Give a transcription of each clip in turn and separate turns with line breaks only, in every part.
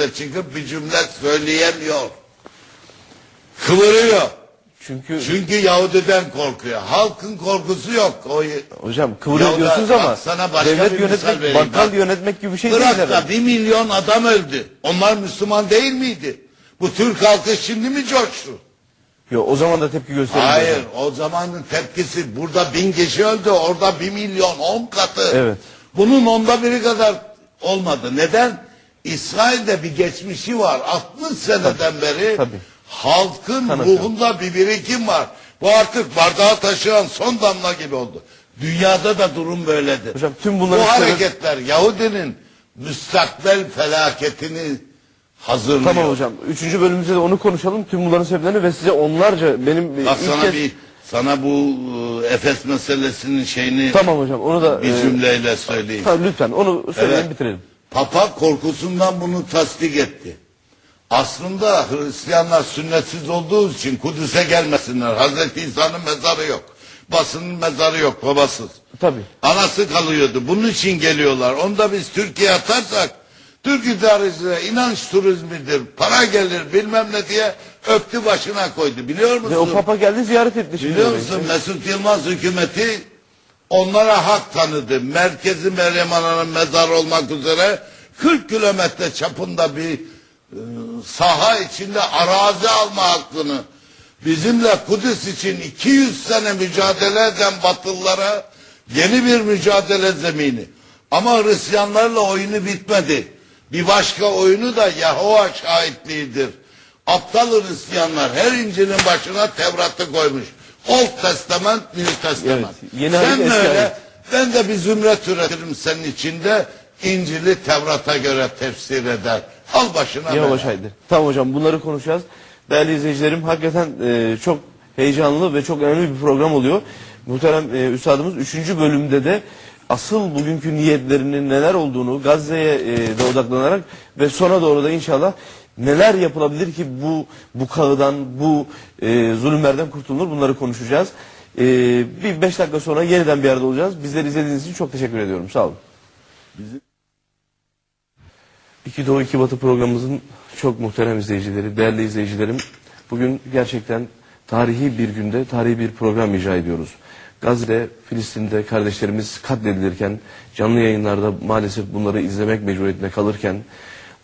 meclise çıkıp bir cümle söyleyemiyor. Kıvırıyor.
Çünkü
Çünkü Yahudiden korkuyor. Halkın korkusu yok. O
hocam kıvırıyor
Ya da
diyorsunuz
bak
ama
sana başka
devlet
bir misal
yönetmek,
vereyim.
bakkal
Bak.
yönetmek gibi bir şey değil
Irak'ta
herhalde.
bir milyon adam öldü. Onlar Müslüman değil miydi? Bu Türk halkı şimdi mi coştu?
Yo, o zaman da tepki gösterildi.
Hayır. O zamanın tepkisi burada bin kişi öldü. Orada bir milyon on katı.
Evet.
Bunun onda biri kadar olmadı. Neden? İsrail'de bir geçmişi var. 60 seneden beri
tabii.
halkın
Kan
ruhunda bir birikim var. Bu artık bardağı taşıyan son damla gibi oldu. Dünyada da durum böyledir.
Hocam tüm
Bu
bunların sebebi-
hareketler Yahudinin müstakbel felaketini hazırlıyor.
Tamam hocam. Üçüncü bölümümüzde de onu konuşalım. Tüm bunların sebeplerini ve size onlarca benim
Bak sana
kez...
bir sana bu e, Efes meselesinin şeyini
Tamam hocam onu da...
bir
e,
cümleyle söyleyeyim.
tamam, lütfen onu söyleyin
Evet.
bitirelim.
Papa korkusundan bunu tasdik etti. Aslında Hristiyanlar sünnetsiz olduğu için Kudüs'e gelmesinler. Hazreti İsa'nın mezarı yok. Basının mezarı yok babasız.
Tabii.
Anası kalıyordu. Bunun için geliyorlar. Onu da biz Türkiye'ye atarsak Türk idarecilere inanç turizmidir, para gelir bilmem ne diye öptü başına koydu. Biliyor musun?
Ve o papa geldi ziyaret etti.
Biliyor musun Mesut Yılmaz hükümeti onlara hak tanıdı. Merkezi Meryem Ana'nın mezarı olmak üzere 40 kilometre çapında bir e, saha içinde arazi alma hakkını bizimle Kudüs için 200 sene mücadele eden Batılılara yeni bir mücadele zemini. Ama Hristiyanlarla oyunu bitmedi. Bir başka oyunu da Yahova şahitliğidir. Aptal Hristiyanlar her İncil'in başına Tevrat'ı koymuş. Old Testament, New Testament.
Evet, yeni
Sen de öyle, ben de bir zümret üretirim senin içinde. İncil'i Tevrat'a göre tefsir eder. Al başına
Yavaş haydi. Tamam hocam bunları konuşacağız. Değerli izleyicilerim hakikaten e, çok heyecanlı ve çok önemli bir program oluyor. Muhterem e, Üstadımız 3. bölümde de asıl bugünkü niyetlerinin neler olduğunu Gazze'ye e, de odaklanarak ve sona doğru da inşallah neler yapılabilir ki bu bu kağıdan, bu e, zulümlerden kurtulunur bunları konuşacağız. E, bir 5 dakika sonra yeniden bir arada olacağız. Bizleri izlediğiniz için çok teşekkür ediyorum. Sağ olun. İki Doğu İki Batı programımızın çok muhterem izleyicileri, değerli izleyicilerim. Bugün gerçekten tarihi bir günde tarihi bir program icra ediyoruz. Gazze, Filistin'de kardeşlerimiz katledilirken, canlı yayınlarda maalesef bunları izlemek mecburiyetine kalırken,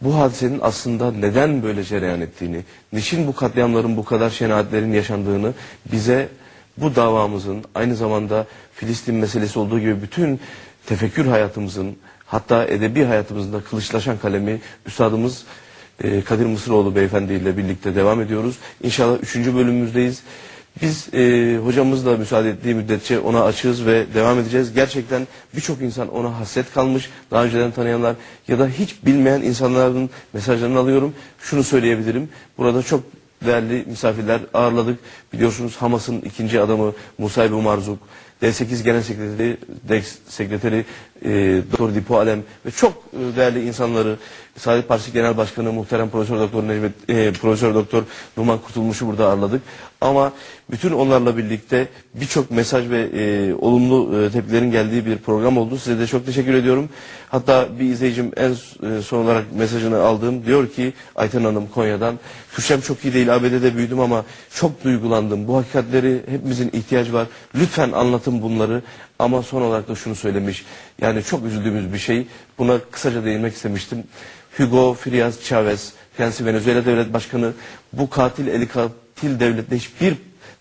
bu hadisenin aslında neden böyle cereyan ettiğini, niçin bu katliamların bu kadar şenaatlerin yaşandığını bize bu davamızın aynı zamanda Filistin meselesi olduğu gibi bütün tefekkür hayatımızın hatta edebi hayatımızda kılıçlaşan kalemi üstadımız e, Kadir Mısıroğlu beyefendi ile birlikte devam ediyoruz. İnşallah üçüncü bölümümüzdeyiz. Biz e, hocamızla müsaade ettiği müddetçe ona açığız ve devam edeceğiz. Gerçekten birçok insan ona hasret kalmış. Daha önceden tanıyanlar ya da hiç bilmeyen insanların mesajlarını alıyorum. Şunu söyleyebilirim. Burada çok değerli misafirler ağırladık. Biliyorsunuz Hamas'ın ikinci adamı Musa Ebu Marzuk, D8 Genel Sekreteri, DEX Sekreteri e, Doktor Dipo Alem ve çok e, değerli insanları Saadet Partisi Genel Başkanı Muhterem Profesör Doktor Necmet e, Profesör Doktor Numan Kurtulmuş'u burada ağırladık. Ama bütün onlarla birlikte birçok mesaj ve e, olumlu e, tepkilerin geldiği bir program oldu. Size de çok teşekkür ediyorum. Hatta bir izleyicim en e, son olarak mesajını aldığım diyor ki Ayten Hanım Konya'dan Türkçem çok iyi değil ABD'de büyüdüm ama çok duygulandım. Bu hakikatleri hepimizin ihtiyacı var. Lütfen anlatın bunları. Ama son olarak da şunu söylemiş. Yani çok üzüldüğümüz bir şey. Buna kısaca değinmek istemiştim. Hugo Frias Chavez, kendisi Venezuela Devlet Başkanı bu katil eli katil devletle hiçbir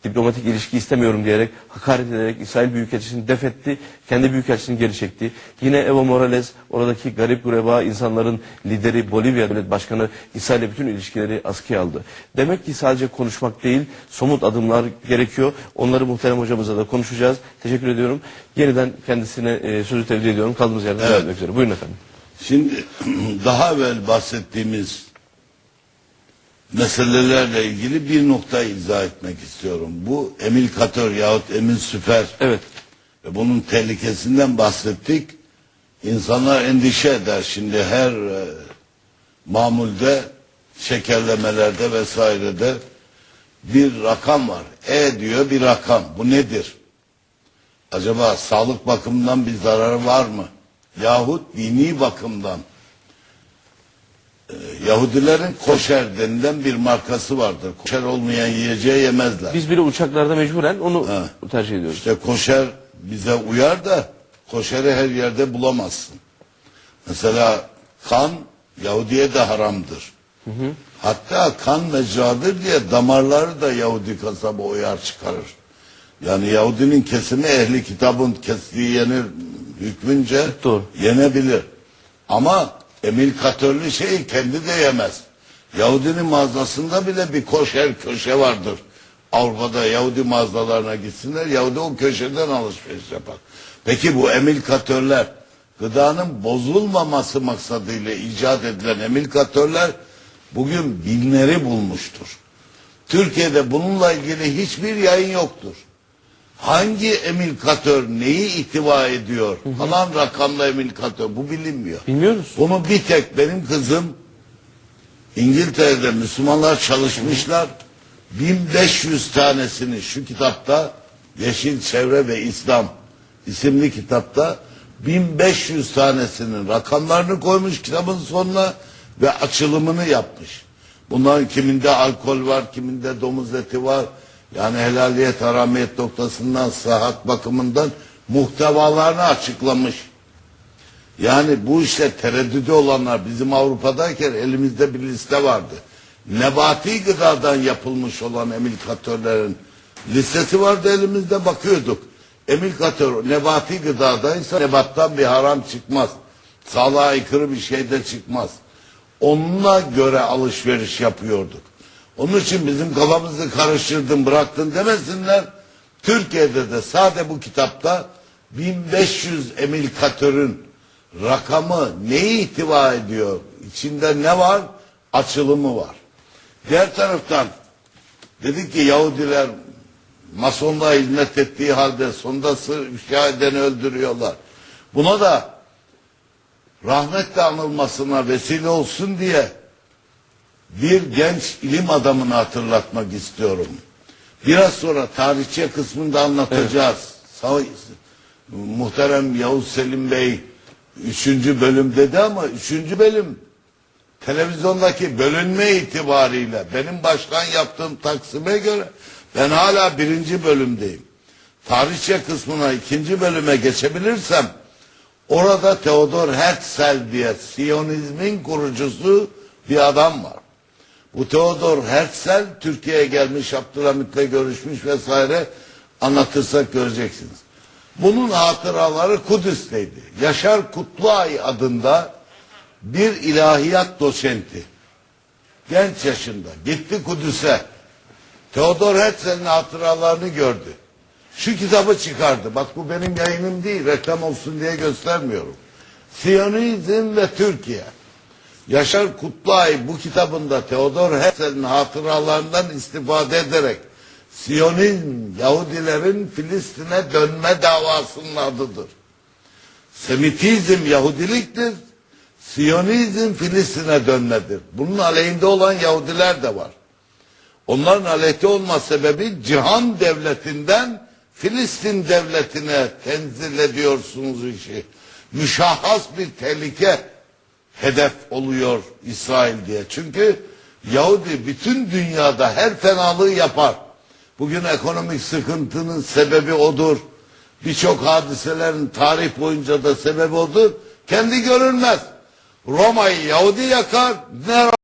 diplomatik ilişki istemiyorum diyerek hakaret ederek İsrail Büyükelçisi'ni def etti. Kendi Büyükelçisini geri çekti. Yine Evo Morales oradaki garip gureba insanların lideri Bolivya Devlet Başkanı İsrail'le bütün ilişkileri askıya aldı. Demek ki sadece konuşmak değil somut adımlar gerekiyor. Onları muhterem hocamızla da konuşacağız. Teşekkür ediyorum. Yeniden kendisine e, sözü tevdi ediyorum. Kaldığımız yerden devam etmek üzere. Buyurun efendim.
Şimdi daha evvel bahsettiğimiz meselelerle ilgili bir nokta izah etmek istiyorum. Bu Emil Katör yahut Emil Süper
Evet.
ve bunun tehlikesinden bahsettik. İnsanlar endişe eder şimdi her e, mamulde, şekerlemelerde vesairede bir rakam var. E diyor bir rakam. Bu nedir? Acaba sağlık bakımından bir zararı var mı? Yahut dini bakımdan Yahudilerin koşer denilen bir markası vardır. Koşer olmayan yiyeceği yemezler.
Biz bile uçaklarda mecburen onu tercih ediyoruz.
İşte koşer bize uyar da koşeri her yerde bulamazsın. Mesela kan Yahudiye de haramdır. Hatta kan mecradır diye damarları da Yahudi kasabı oyar çıkarır. Yani Yahudinin kesimi ehli kitabın kestiği yenir hükmünce
Doğru.
yenebilir. Ama emilkatörlü şeyi kendi de yemez. Yahudinin mağazasında bile bir koşer köşe vardır. Avrupa'da Yahudi mağazalarına gitsinler. Yahudi o köşeden alışveriş yapar. Peki bu emilkatörler gıdanın bozulmaması maksadıyla icat edilen emilkatörler bugün binleri bulmuştur. Türkiye'de bununla ilgili hiçbir yayın yoktur. Hangi emilkatör neyi ihtiva ediyor? Falan rakamlı emilkatör bu bilinmiyor.
Bilmiyoruz.
Bunu bir tek benim kızım İngiltere'de Müslümanlar çalışmışlar. 1500 tanesini şu kitapta Yeşil Çevre ve İslam isimli kitapta 1500 tanesinin rakamlarını koymuş kitabın sonuna ve açılımını yapmış. Bunların kiminde alkol var, kiminde domuz eti var. Yani helaliyet, haramiyet noktasından, sıhhat bakımından muhtevalarını açıklamış. Yani bu işte tereddüdü olanlar bizim Avrupa'dayken elimizde bir liste vardı. Nebati gıdadan yapılmış olan emilkatörlerin listesi vardı elimizde bakıyorduk. Emilkatör nebati gıdadaysa nebattan bir haram çıkmaz. Sağlığa aykırı bir şey de çıkmaz. Onunla göre alışveriş yapıyorduk. Onun için bizim kafamızı karıştırdın bıraktın demesinler. Türkiye'de de sade bu kitapta 1500 emilkatörün rakamı neyi ihtiva ediyor? İçinde ne var? Açılımı var. Diğer taraftan dedik ki Yahudiler masonluğa hizmet ettiği halde sonunda sır ifşa edeni öldürüyorlar. Buna da rahmetle anılmasına vesile olsun diye bir genç ilim adamını hatırlatmak istiyorum. Biraz sonra tarihçe kısmında anlatacağız. Sağ, muhterem Yavuz Selim Bey üçüncü bölüm dedi ama üçüncü bölüm televizyondaki bölünme itibariyle benim başkan yaptığım taksime göre ben hala birinci bölümdeyim. Tarihçe kısmına ikinci bölüme geçebilirsem orada Theodor Herzl diye Siyonizmin kurucusu bir adam var. Bu Theodor Herzl Türkiye'ye gelmiş Abdülhamit'le görüşmüş vesaire anlatırsak göreceksiniz. Bunun hatıraları Kudüs'teydi. Yaşar Kutluay adında bir ilahiyat doçenti. Genç yaşında. Gitti Kudüs'e. Theodor Herzl'in hatıralarını gördü. Şu kitabı çıkardı. Bak bu benim yayınım değil. Reklam olsun diye göstermiyorum. Siyonizm ve Türkiye. Yaşar Kutluay bu kitabında Theodor Herzl'in hatıralarından istifade ederek Siyonizm Yahudilerin Filistin'e dönme davasının adıdır. Semitizm Yahudiliktir. Siyonizm Filistin'e dönmedir. Bunun aleyhinde olan Yahudiler de var. Onların aleyhte olma sebebi cihan devletinden Filistin devletine tenzil ediyorsunuz işi. Müşahhas bir tehlike hedef oluyor İsrail diye. Çünkü Yahudi bütün dünyada her fenalığı yapar. Bugün ekonomik sıkıntının sebebi odur. Birçok hadiselerin tarih boyunca da sebebi odur. Kendi görünmez. Roma'yı Yahudi yakar, ne